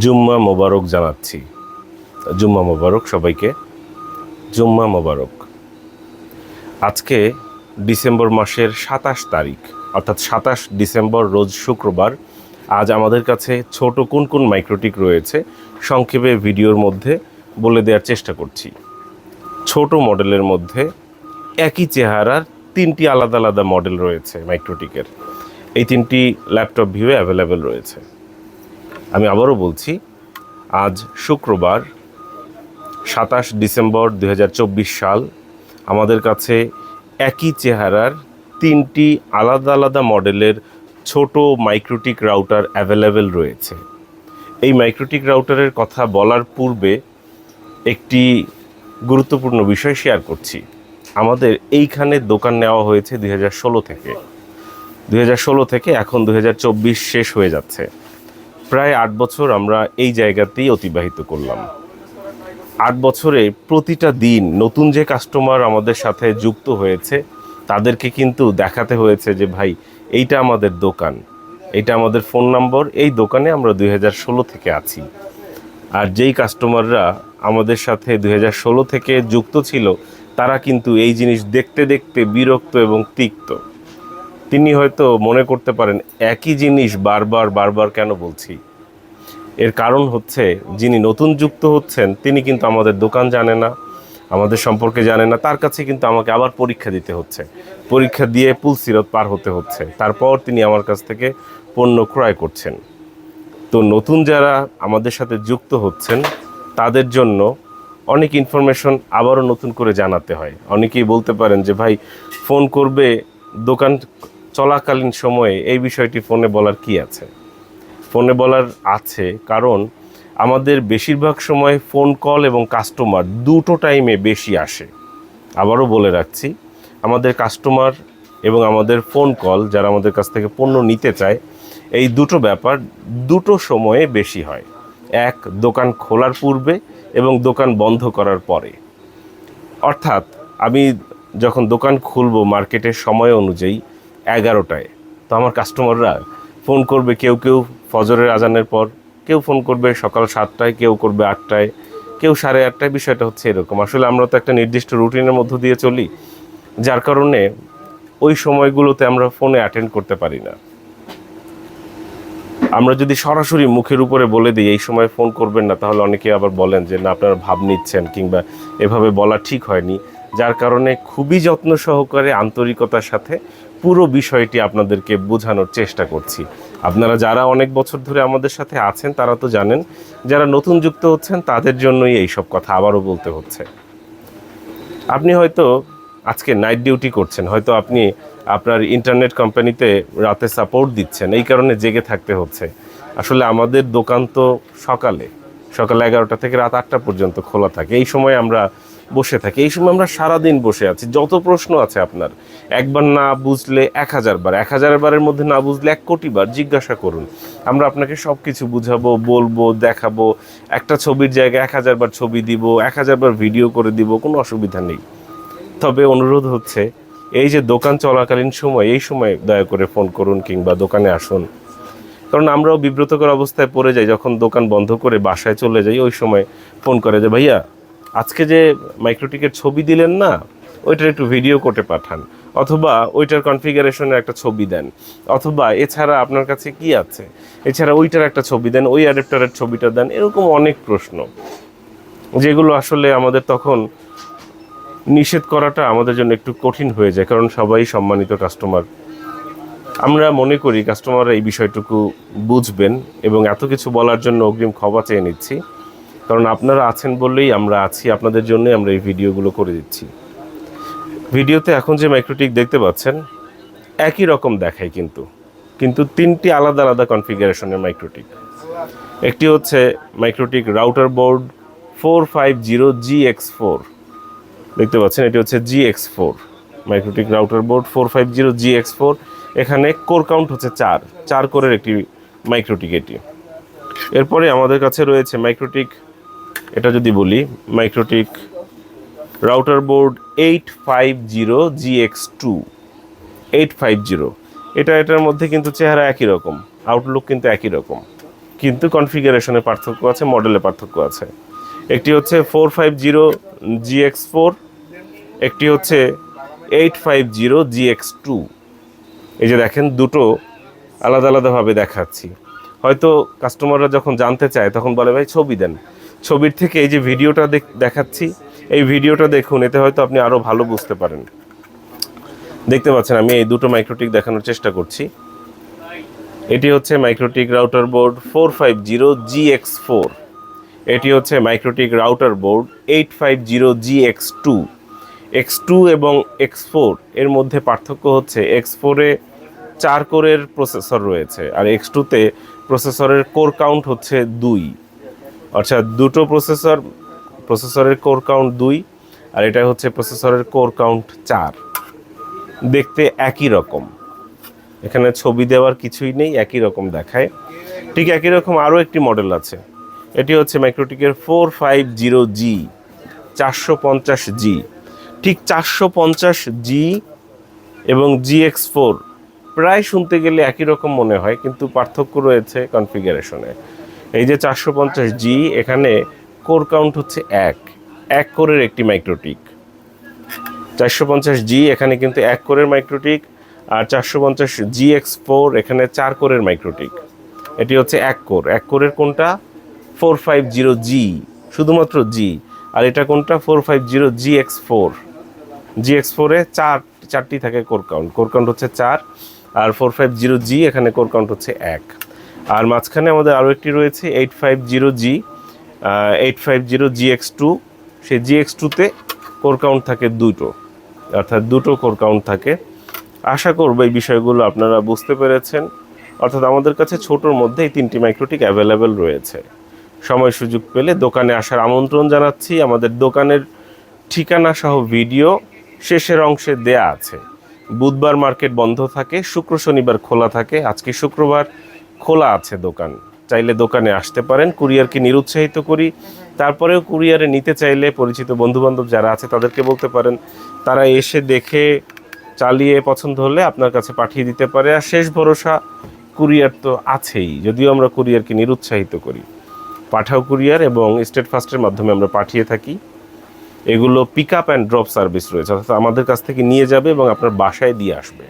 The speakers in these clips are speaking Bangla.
জুম্মা মোবারক জানাচ্ছি। জুম্মা মোবারক, সবাইকে। জুম্মা মোবারক। আজকে ডিসেম্বর মাসের সাতাশ তারিখ, অর্থাৎ সাতাশ ডিসেম্বর রোজ শুক্রবার, আজ আমাদের কাছে ছোট কোন কোন মাইক্রোটিক রয়েছে, সংক্ষেপে ভিডিওর মধ্যে বলে দেওয়ার চেষ্টা করছি। ছোট মডেলের মধ্যে একই চেহারার তিনটি আলাদা আলাদা মডেল রয়েছে মাইক্রোটিকের। এই তিনটি ল্যাপটপ ভিউয়ে অ্যাভেলেবেল রয়েছে। আমি আবারও বলছি, আজ শুক্রবার, সাতাশ ডিসেম্বর দু হাজার চব্বিশ সাল, আমাদের কাছে একই চেহারার তিনটি আলাদা আলাদা মডেলের ছোট মাইক্রোটিক রাউটার অ্যাভেলেবেল রয়েছে। এই মাইক্রোটিক রাউটারের কথা বলার পূর্বে একটি গুরুত্বপূর্ণ বিষয় শেয়ার করছি। আমাদের এইখানে দোকান নেওয়া হয়েছে দুই হাজার ষোলো থেকে। দু হাজার ষোলো থেকে এখন দু হাজার চব্বিশ শেষ হয়ে যাচ্ছে। প্রায় আট বছর আমরা এই জায়গাতেই অতিবাহিত করলাম। আট বছরে প্রতিটা দিন নতুন যে কাস্টমার আমাদের সাথে যুক্ত হয়েছে, তাদেরকে কিন্তু দেখাতে হয়েছে যে, ভাই, এইটা আমাদের দোকান। এইটা আমাদের ফোন নম্বর এই দোকানে আমরা দুই হাজার ষোলো থেকে আছি। আর যেই কাস্টমাররা আমাদের সাথে দুই হাজার ষোলো থেকে যুক্ত ছিল, তারা কিন্তু এই জিনিস দেখতে দেখতে বিরক্ত এবং তিক্ত। তিনি হয়তো মনে করতে পারেন, একই জিনিস বারবার বারবার কেন বলছি? এর কারণ হচ্ছে, যিনি নতুন যুক্ত হচ্ছেন, তিনি কিন্তু আমাদের দোকান জানে না, আমাদের সম্পর্কে জানে না, তার কাছে কিন্তু আমাকে আবার পরীক্ষা দিতে হচ্ছে। পরীক্ষা দিয়ে পুল পুলসিরত পার হতে হচ্ছে। তারপর তিনি আমার কাছ থেকে পণ্য ক্রয় করছেন। তো নতুন যারা আমাদের সাথে যুক্ত হচ্ছেন, তাদের জন্য অনেক ইনফরমেশন আবারও নতুন করে জানাতে হয়। অনেকেই বলতে পারেন যে, ভাই ফোন করবে, দোকান চলাকালীন সময়ে এই বিষয়টি ফোনে বলার কি আছে? ফোনে বলার আছে, কারণ আমাদের বেশিরভাগ সময় ফোন কল এবং কাস্টমার দুটো টাইমে বেশি আসে। আবারও বলে রাখছি, আমাদের কাস্টমার এবং আমাদের ফোন কল যারা আমাদের কাছ থেকে পণ্য নিতে চায়, এই দুটো ব্যাপার দুটো সময়ে বেশি হয়। এক, দোকান খোলার পূর্বে এবং দোকান বন্ধ করার পরে। অর্থাৎ আমি যখন দোকান খুলবো মার্কেটের সময় অনুযায়ী এগারোটায়, তো আমার কাস্টমাররা ফোন করবে কেউ কেউ ফজরের আজানের পর কেউ ফোন করবে সকাল সাতটায়, কেউ করবে আটটায়, কেউ সাড়ে আটটায়। বিষয়টা হচ্ছে এরকম। আসলে আমরা তো একটা নির্দিষ্ট রুটিনের মধ্য দিয়ে চলি, যার কারণে ওই সময়গুলোতে আমরা ফোনে অ্যাটেন্ড করতে পারি না। আমরা যদি সরাসরি মুখের উপরে বলে দিই, এই সময় ফোন করবেন না, তাহলে অনেকে আবার বলেন যে, না, আপনারা ভাব নিচ্ছেন, কিংবা এভাবে বলা ঠিক হয়নি। যার কারণে খুবই যত্ন সহকারে আন্তরিকতার সাথে পুরো বিষয়টি আপনাদেরকে বোঝানোর চেষ্টা করছি। আপনারা যারা অনেক বছর ধরে আমাদের সাথে আছেন, তারা তো জানেন, যারা নতুন যুক্ত হচ্ছেন, তাদের জন্যই এই সব কথা আবারও বলতে হচ্ছে। আপনি হয়তো আজকে নাইট ডিউটি করছেন, হয়তো আপনি আপনার ইন্টারনেট কোম্পানিতে রাতে সাপোর্ট দিচ্ছেন, এই কারণে জেগে থাকতে হচ্ছে। আসলে আমাদের দোকান তো সকালে, সকাল এগারোটা থেকে রাত আটটা পর্যন্ত খোলা থাকে। এই সময় আমরা বসে থাকি। এই সময় আমরা সারাদিন বসে আছি। যত প্রশ্ন আছে আপনার, একবার না বুঝলে এক হাজার বার, এক হাজার বারের মধ্যে না বুঝলে এক কোটি বার জিজ্ঞাসা করুন। আমরা আপনাকে সব কিছু বুঝাবো, বলব, দেখাবো, একটা ছবির জায়গায় এক হাজার বার ছবি দিব, এক হাজার বার ভিডিও করে দিব, কোনো অসুবিধা নেই। তবে অনুরোধ হচ্ছে, এই যে দোকান চলাকালীন সময়, এই সময় দয়া করে ফোন করুন কিংবা দোকানে আসুন। কারণ আমরাও বিব্রতকর অবস্থায় পড়ে যাই, যখন দোকান বন্ধ করে বাসায় চলে যাই, ওই সময় ফোন করে যে, ভাইয়া আজকে যে মাইক্রোটিকের ছবি দিলেন না, ওইটার একটু ভিডিও করে পাঠান, অথবা ওইটার কনফিগারেশনের একটা ছবি দেন, অথবা এছাড়া আপনার কাছে কি আছে? এছাড়া ওইটার একটা ছবি দেন, ওই অ্যাডাপ্টারের ছবিটা দেন, এরকম অনেক প্রশ্ন, যেগুলো আসলে আমাদের তখন নিষেধ করাটা আমাদের জন্য একটু কঠিন হয়ে যায়, কারণ সবাই সম্মানিত কাস্টমার আমরা মনে করি কাস্টমাররা এই বিষয়টুকু বুঝবেন, এবং এত কিছু বলার জন্য অগ্রিম ক্ষমা চেয়ে নিচ্ছি। কারণ আপনারা আছেন বললেই আমরা আছি, আপনাদের জন্যই আমরা এই ভিডিওগুলো করে দিচ্ছি। ভিডিওতে এখন যে মাইক্রোটিক দেখতে পাচ্ছেন, একই রকম দেখায় কিন্তু। কিন্তু তিনটি আলাদা আলাদা কনফিগারেশনের মাইক্রোটিক একটি হচ্ছে MikroTik router board four five zero G X four দেখতে পাচ্ছেন, এটি হচ্ছে G X four MikroTik router board four five zero G X four এখানে কোর কাউন্ট হচ্ছে চার। চার কোরের একটি মাইক্রোটিক এটি। এরপরে আমাদের কাছে রয়েছে মাইক্রোটিক এটা যদি বলি MikroTik router board eight five zero G X two eight five zero এটা, এটার মধ্যে কিন্তু চেহারা একই রকম আউটলুক কিন্তু একই রকম, কিন্তু কনফিগারেশনের পার্থক্য আছে মডেলের পার্থক্য আছে। একটি হচ্ছে four five zero G X four একটি হচ্ছে eight five zero G X two এই যে দেখেন, দুটো আলাদা আলাদাভাবে দেখাচ্ছি। হয়তো কাস্টমাররা যখন জানতে চায়, তখন বলে, ভাই, ছবি দেন। ছবির থেকে এই যে ভিডিওটা দেখ- দেখাচ্ছি, এই ভিডিওটা দেখুন, এতে হয়তো আপনি আরও ভালো বুঝতে পারেন। দেখতে পাচ্ছেন, আমি এই দুটো মাইক্রোটিক দেখানোর চেষ্টা করছি। এটি হচ্ছে MikroTik router board four five zero G X four এটি হচ্ছে MikroTik router board eight five zero G X two X two এবং এক্স ফোর এর মধ্যে পার্থক্য হচ্ছে এক্স ফোরে চার কোরের প্রসেসর রয়েছে, আর এক্স টুতে প্রসেসরের কোর কাউন্ট হচ্ছে দুই। অর্থাৎ দুটো প্রসেসর, প্রসেসরের কোর কাউন্ট দুই, আর এটা হচ্ছে প্রসেসরের কোর কাউন্ট চার। দেখতে একই রকম। এখানে ছবি দেওয়ার কিছুই নেই, একই রকম দেখায়। ঠিক একই রকম আরও একটি মডেল আছে। এটি হচ্ছে মাইক্রোটিকের ফোর ফাইভ জিরো জি চারশো পঞ্চাশ জি ঠিক চারশো পঞ্চাশ জি এবং জিএক্স ফোর প্রায় শুনতে গেলে একই রকম মনে হয়, কিন্তু পার্থক্য রয়েছে কনফিগারেশনে এই যে চারশো পঞ্চাশ জি এখানে কোর কাউন্ট হচ্ছে এক। এক কোরের একটি মাইক্রোটিক চারশো পঞ্চাশ জি এখানে কিন্তু এক কোরের মাইক্রোটিক আর চারশো পঞ্চাশ জি এক্স ফোর এখানে চার কোরের মাইক্রোটিক এটি হচ্ছে এক কোর এক কোরের কোনটা? ফোর ফাইভ জিরো জি শুধুমাত্র জি আর এটা কোনটা? Four five zero G X four G X ফোরে চার, চারটি থাকে কোর কাউন্ট কোর কাউন্ট হচ্ছে চার, আর ফোর ফাইভ জিরো জি এখানে কোর কাউন্ট হচ্ছে এক। আর মাঝখানে আমাদের আরও একটি রয়েছে eight five zero G eight five zero G X two সেই জি এক্স টুতে কোর কাউন্ট থাকে দুটো, অর্থাৎ দুটো কোর কাউন্ট থাকে। আশা করব এই বিষয়গুলো আপনারা বুঝতে পেরেছেন। অর্থাৎ আমাদের কাছে ছোটোর মধ্যে এই তিনটি মাইক্রোটিক অ্যাভেলেবেল রয়েছে। সময় সুযোগ পেলে দোকানে আসার আমন্ত্রণ জানাচ্ছি। আমাদের দোকানের ঠিকানা সহ ভিডিও শেষের অংশে দেয়া আছে। বুধবার মার্কেট বন্ধ থাকে, শুক্র শনিবার খোলা থাকে। আজকে শুক্রবার খোলা আছে দোকান। চাইলে দোকানে আসতে পারেন, কুরিয়ারকে নিরুৎসাহিত করি। তারপরেও কুরিয়ারে নিতে চাইলে পরিচিত বন্ধুবান্ধব যারা আছে তাদেরকে বলতে পারেন, তারা এসে দেখে চালিয়ে পছন্দ হলে আপনার কাছে পাঠিয়ে দিতে পারে। আর শেষ ভরসা, কুরিয়ার তো আছেই, যদিও আমরা কুরিয়ারকে নিরুৎসাহিত করি। পাঠাও কুরিয়ার এবং স্টেট ফাস্টের মাধ্যমে আমরা পাঠিয়ে থাকি। এগুলো pick up and drop service রয়েছে, অর্থাৎ আমাদের কাছ থেকে নিয়ে যাবে এবং আপনার বাসায় দিয়ে আসবে।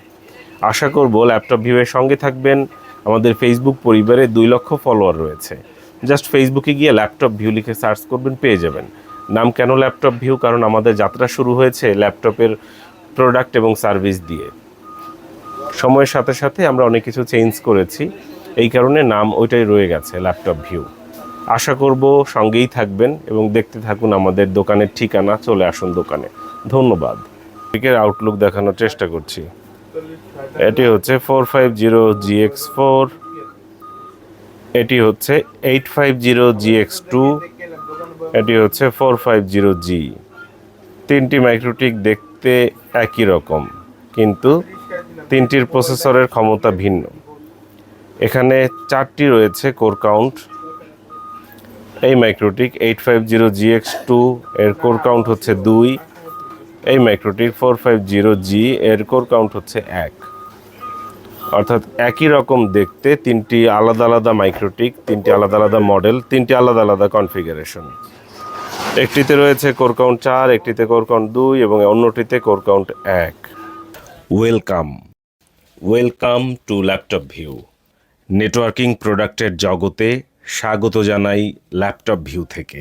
আশা করব ল্যাপটপ ভিউয়ের সঙ্গে থাকবেন। আমাদের ফেসবুক পরিবারে দুই লক্ষ ফলোয়ার রয়েছে। জাস্ট ফেসবুকে গিয়ে ল্যাপটপ ভিউ লিখে সার্চ করবেন, পেয়ে যাবেন। নাম কেন ল্যাপটপ ভিউ কারণ আমাদের যাত্রা শুরু হয়েছে ল্যাপটপের প্রোডাক্ট এবং সার্ভিস দিয়ে। সময়ের সাথে সাথে আমরা অনেক কিছু চেঞ্জ করেছি। এই কারণে নাম ওইটাই রয়ে গেছে ল্যাপটপ ভিউ আশা করব সঙ্গেই থাকবেন এবং দেখতে থাকুন আমাদের দোকানের ঠিকানা, চলে আসুন দোকানে। ধন্যবাদ। আউটলুক দেখানোর চেষ্টা করছি। এটি হচ্ছে four five zero G X four এটি হচ্ছে eight five zero G X two এটি হচ্ছে ফোর ফাইভ জিরো জি তিনটি মাইক্রোটিক দেখতে একই রকম, কিন্তু তিনটির প্রসেসরের ক্ষমতা ভিন্ন। এখানে চারটি রয়েছে কোর কাউন্ট এই MikroTik eight five zero G X two এর কোর কাউন্ট হচ্ছে দুই এই MikroTik four five zero G এর কোর কাউন্ট হচ্ছে এক। অর্থাৎ একই রকম দেখতে তিনটি আলাদা আলাদা মাইক্রোটিক তিনটি আলাদা আলাদা মডেল তিনটি আলাদা আলাদা কনফিগারেশন একটিতে রয়েছে কোর কাউন্ট চার, একটিতে কোর কাউন্ট দুই এবং অন্যটিতে কোর কাউন্ট এক। Welcome welcome to laptop view networking প্রোডাক্টের জগতে স্বাগত জানাই ল্যাপটপ ভিউ থেকে।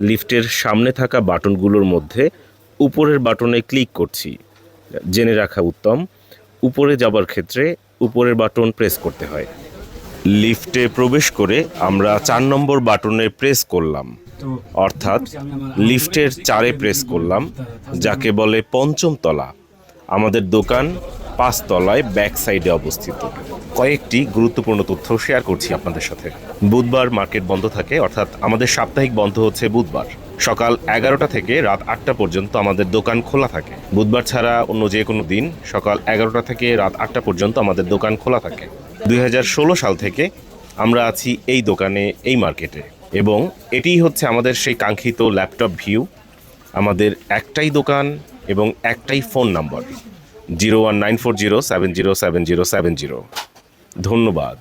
লিফটের সামনে থাকা বাটনগুলোর মধ্যে উপরের বাটনে ক্লিক করছি। জেনে রাখা উত্তম, উপরে যাবার ক্ষেত্রে উপরের বাটন প্রেস করতে হয়। লিফটে প্রবেশ করে আমরা চার নম্বর বাটনে প্রেস করলাম। অর্থাৎ লিফটের চারে প্রেস করলাম, যাকে বলে পঞ্চম তলা। আমাদের দোকান পাঁচতলায় ব্যাক সাইডে অবস্থিত। কয়েকটি গুরুত্বপূর্ণ তথ্য শেয়ার করছি আপনাদের সাথে। বুধবার মার্কেট বন্ধ থাকে, অর্থাৎ আমাদের সাপ্তাহিক বন্ধ হচ্ছে বুধবার। সকাল এগারোটা থেকে রাত আটটা পর্যন্ত আমাদের দোকান খোলা থাকে। বুধবার ছাড়া অন্য যে কোনো দিন সকাল এগারোটা থেকে রাত আটটা পর্যন্ত আমাদের দোকান খোলা থাকে। দুই হাজার ষোলো সাল থেকে আমরা আছি এই দোকানে, এই মার্কেটে। এবং এটিই হচ্ছে আমাদের সেই কাঙ্ক্ষিত ল্যাপটপ ভিউ, আমাদের একটাই দোকান এবং একটাই phone number. Zero one nine four zero seven zero seven zero seven zero. ধন্যবাদ।